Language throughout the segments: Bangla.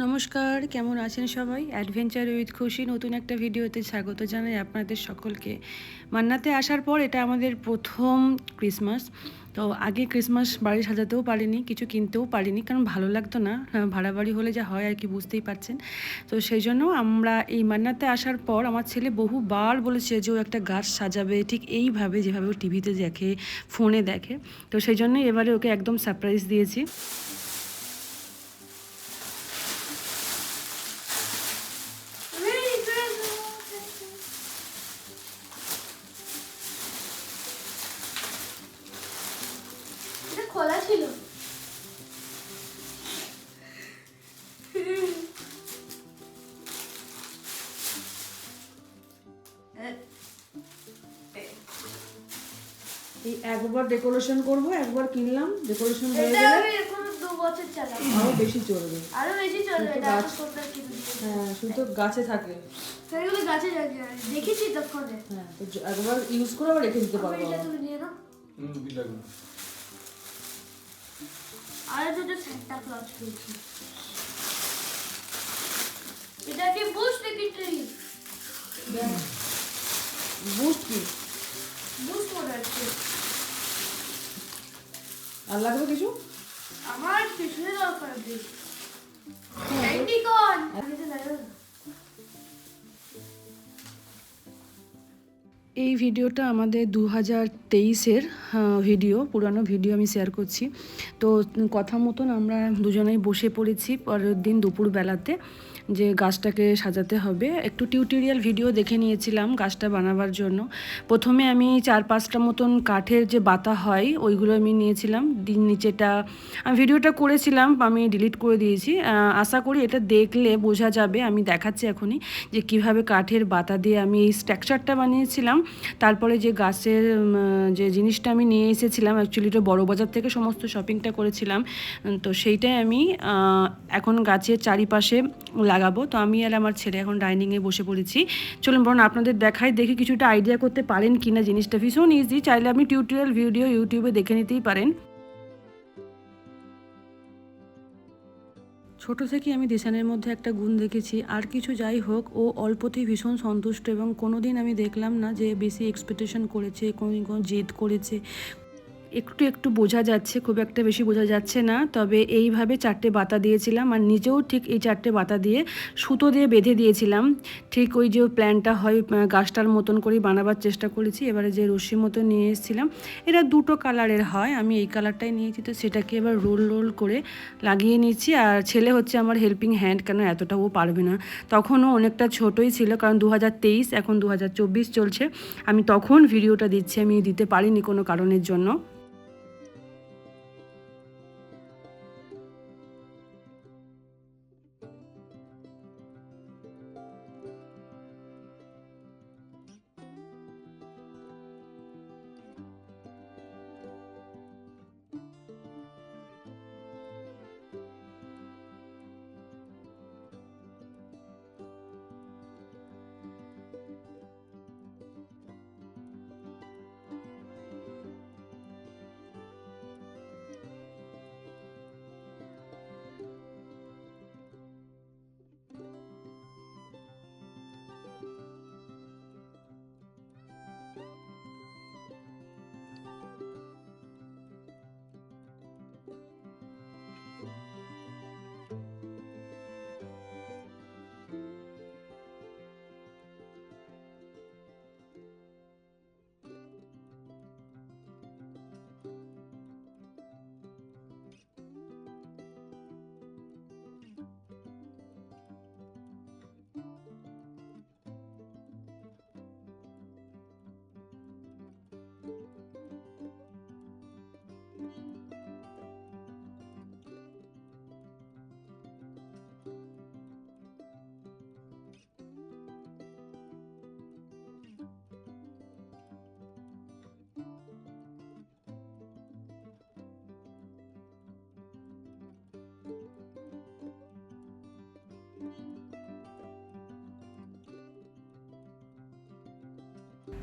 নমস্কার কেমন আছেন সবাই? অ্যাডভেঞ্চার উইথ খুশি নতুন একটা ভিডিওতে স্বাগত জানাই আপনাদের সকলকে। মান্নাতে আসার পর এটা আমাদের প্রথম ক্রিসমাস তো আগে ক্রিসমাস বাড়ি সাজাতেও পারিনি কিছু কিনতেও পারিনি কারণ ভালো লাগতো না। হ্যাঁ, ভাড়া বাড়ি হলে যা হয় আর কি বুঝতেই পারছেন। তো সেই জন্য আমরা এই মান্নাতে আসার পর আমার ছেলে বহুবার বলেছে যে ও একটা গাছ সাজাবে ঠিক এইভাবে যেভাবে ও টিভিতে দেখে ফোনে দেখে। তো সেই জন্য এবারে ওকে একদম সারপ্রাইজ দিয়েছি। এই একবার ডেকোরেশন করব একবার কিনলাম ডেকোরেশন হয়ে গেলে এখন দু বছর চালাবো। আরও বেশি চলবে। আরও বেশি চলবে এটা গাছ- হ্যাঁ শুধু গাছে থাকে। সেগুলো গাছে যাচ্ছে দেখেছি তো হ্যাঁ তো একবার ইউজ করে আবার রেখে দিতে আমি পারব এটা। তুমি নিয়ে নাও। হুম দিলাম আর দুটো সান্টা ক্লজ পেয়েছি। এটা কি বুস্ট নাকি ট্রি বুস্ট কি? আর লাগবে কিছু? আমার কিছু দরকার নেই না এই ভিডিওটা আমাদের দু হাজার তেইশের ভিডিও পুরানো ভিডিও আমি শেয়ার করছি। তো কথা মতন আমরা দুজনেই বসে পড়েছি পরের দিন দুপুরবেলাতে যে গাছটাকে সাজাতে হবে। একটু টিউটোরিয়াল ভিডিও দেখে নিয়েছিলাম গাছটা বানাবার জন্য। প্রথমে আমি চার পাঁচটা মতন কাঠের যে বাতা হয়, ওইগুলো আমি নিয়েছিলাম। দিন নিচেটা আমি ভিডিওটা করেছিলাম, আমি ডিলিট করে দিয়েছি। আশা করি এটা দেখলে বোঝা যাবে, আমি দেখাচ্ছি এখনই যে কীভাবে কাঠের বাতা দিয়ে আমি এই স্ট্রাকচারটা বানিয়েছিলাম। তারপরে যে গাছের যে জিনিসটা আমি নিয়ে এসেছিলাম অ্যাকচুয়ালি এটা বড় বাজার থেকে সমস্ত শপিংটা করেছিলাম। তো সেইটাই আমি এখন গাছের চারিপাশে লাগাবো। তো আমি আর আমার ছেলে এখন ডাইনিংয়ে বসে পড়েছি। চলুন বরং আপনাদের দেখাই, দেখে কিছুটা আইডিয়া করতে পারেন কি না জিনিসটা। ভীষণ ইজি চাইলে আপনি টিউটোরিয়াল ভিডিও ইউটিউবে দেখে নিতেই পারেন। ছোট থেকে আমি দিশানের মধ্যে একটা গুণ দেখেছি। আর কিছু যাই হোক, ও অল্পতেই ভীষণ সন্তুষ্ট এবং কোনো দিন আমি দেখলাম না যে বেশি এক্সপেকটেশন করেছে কোনো দিন কোনো জেদ করেছে একটু একটু বোঝা যাচ্ছে, খুব একটা বেশি বোঝা যাচ্ছে না। তবে এইভাবে চারটে বাতা দিয়েছিলাম আর নিজেও ঠিক এই চারটে বাতা দিয়ে সুতো দিয়ে বেঁধে দিয়েছিলাম। ঠিক ওই যে প্ল্যানটা হয় গাছটার মতন করেই বানাবার চেষ্টা করেছি। এবারে যে রশ্মি মতো নিয়ে এসেছিলাম এটা দুটো কালারের হয়। আমি এই কালারটাই নিয়েছি তো সেটাকে এবার রোল রোল করে লাগিয়ে নিয়েছি আর ছেলে হচ্ছে আমার হেল্পিং হ্যান্ড কেন এতটা ও পারবে না। তখনও অনেকটা ছোটই ছিল, কারণ দু হাজার তেইশ, এখন দু হাজার চব্বিশ চলছে। আমি তখন ভিডিওটা দিচ্ছি, আমি দিতে পারিনি কোনো কারণের জন্য।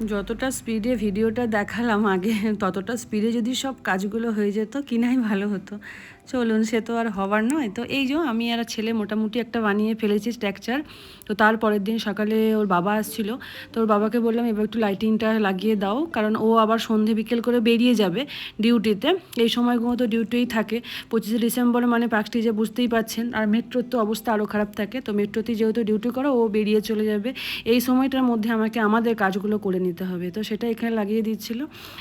যতটা স্পিডে ভিডিওটা দেখালাম আগে, ততটা স্পিডে যদি সব কাজগুলো হয়ে যেত, কিনাই ভালো হতো। চলুন, সে তো আর হবার নয়। তো এই যে আমি আর ছেলে মোটামুটি একটা বানিয়ে ফেলেছি স্ট্রাকচার। তো তারপরের দিন সকালে ওর বাবা আসছিল। তো ওর বাবাকে বললাম, এবার একটু লাইটিংটা লাগিয়ে দাও। কারণ ও আবার সন্ধে বিকেল করে বেরিয়ে যাবে ডিউটিতে। এই সময়গুলো তো ডিউটিই থাকে। পঁচিশে ডিসেম্বর মানে পার্কটি যে বুঝতেই পাচ্ছেন আর মেট্রোর তো অবস্থা আরও খারাপ থাকে। তো মেট্রোতে যেহেতু ডিউটি করো, ও বেরিয়ে চলে যাবে। এই সময়টার মধ্যে আমাকে আমাদের কাজগুলো করে নিতে হবে। তো সেটা এখানে লাগিয়ে দিচ্ছিল।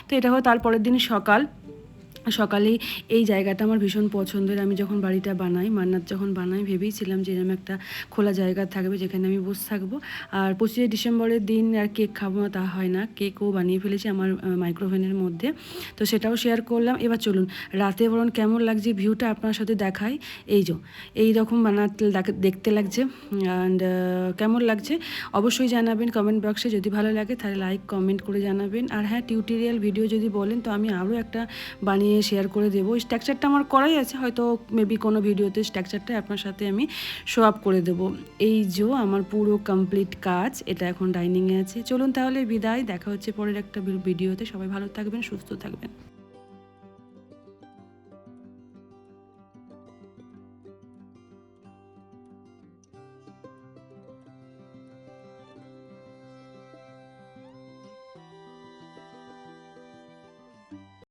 তো এটা হলো তারপরের দিন সকাল। সকালেই এই জায়গাটা আমার ভীষণ পছন্দের। আমি যখন বাড়িটা বানাই, মান্নাত যখন বানাই, ভেবেইছিলাম যে এরকম একটা খোলা জায়গা থাকবে যেখানে আমি বসে থাকব। আর পঁচিশে ডিসেম্বরের দিন আর কেক খাব তা হয় না। কেকও বানিয়ে ফেলেছি আমার মাইক্রোভেনের মধ্যে। তো সেটাও শেয়ার করলাম। এবার চলুন, রাতে বরং কেমন লাগছে ভিউটা আপনার সাথে দেখাই। এই যে, এই রকম বানাতে দেখতে লাগছে। অ্যান্ড কেমন লাগছে? অবশ্যই জানাবেন কমেন্ট বক্সে যদি ভালো লাগে তাহলে লাইক কমেন্ট করে জানাবেন। আর হ্যাঁ টিউটোরিয়াল ভিডিও যদি বলেন, তো আমি আরও একটা বানিয়ে শেয়ার করে দেবো। স্ট্রাকচারটা আমার করাই আছে, হয়তো মেবি কোনো ভিডিওতে স্ট্রাকচারটা আপনার সাথে আমি শো আপ করে দেবো। এই যে আমার পুরো কমপ্লিট কাজ, এটা এখন ডাইনিংয়ে আছে। চলুন তাহলে বিদায়, দেখা হচ্ছে পরের একটা ভিডিওতে সবাই ভালো থাকবেন, সুস্থ থাকবেন।